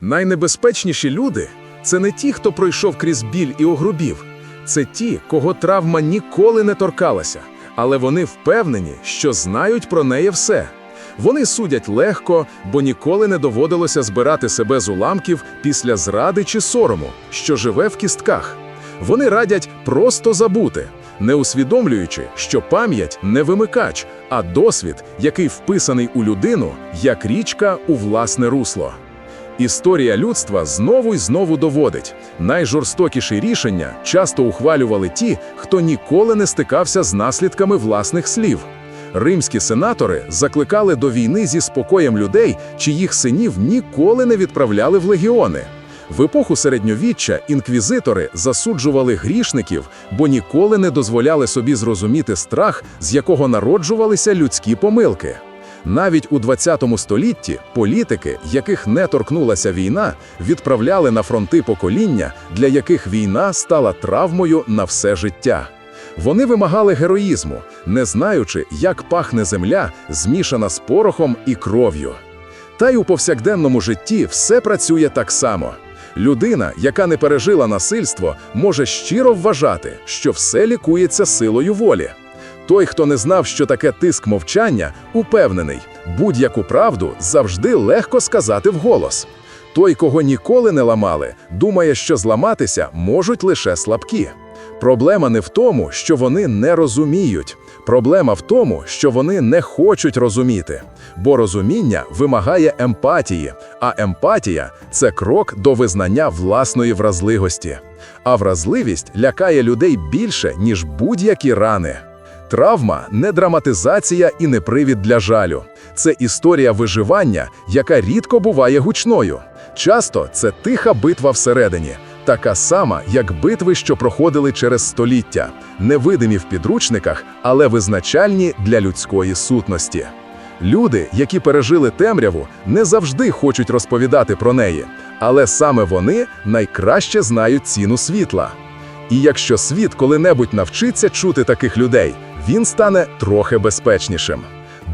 Найнебезпечніші люди це не ті, хто пройшов крізь біль і огрубів, це ті, кого травма ніколи не торкалася, але вони впевнені, що знають про неї все. Вони судять легко, бо ніколи не доводилося збирати себе з уламків після зради чи сорому, що живе в кістках. Вони радять просто забути, не усвідомлюючи, що пам'ять не вимикач, а досвід, який вписаний у людину, як річка у власне русло. Історія людства знову й знову доводить, найжорстокіші рішення часто ухвалювали ті, хто ніколи не стикався з наслідками власних слів. Римські сенатори закликали до війни зі спокоєм людей, чиїх синів ніколи не відправляли в легіони. В епоху середньовіччя інквізитори засуджували грішників, бо ніколи не дозволяли собі зрозуміти страх, з якого народжувалися людські помилки. Навіть у 20 столітті політики, яких не торкнулася війна, відправляли на фронти покоління, для яких війна стала травмою на все життя. Вони вимагали героїзму, не знаючи, як пахне земля, змішана з порохом і кров'ю. Та й у повсякденному житті все працює так само. Людина, яка не пережила насильство, може щиро вважати, що все лікується силою волі. Той, хто не знав, що таке тиск мовчання, упевнений, будь-яку правду завжди легко сказати вголос. Той, кого ніколи не ламали, думає, що зламатися можуть лише слабкі. Проблема не в тому, що вони не розуміють. Проблема в тому, що вони не хочуть розуміти. Бо розуміння вимагає емпатії, а емпатія це крок до визнання власної вразливості. А вразливість лякає людей більше, ніж будь-які рани. Травма не драматизація і не привід для жалю. Це історія виживання, яка рідко буває гучною. Часто це тиха битва всередині, така сама, як битви, що проходили через століття, невидимі в підручниках, але визначальні для людської сутності. Люди, які пережили темряву, не завжди хочуть розповідати про неї, але саме вони найкраще знають ціну світла. І якщо світ коли-небудь навчиться чути таких людей, він стане трохи безпечнішим.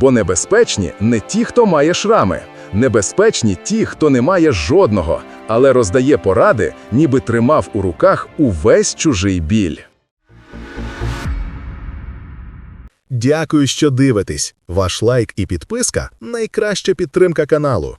Бо небезпечні не ті, хто має шрами, небезпечні ті, хто не має жодного, але роздає поради, ніби тримав у руках увесь чужий біль. Дякую, що дивитесь. Ваш лайк і підписка найкраща підтримка каналу.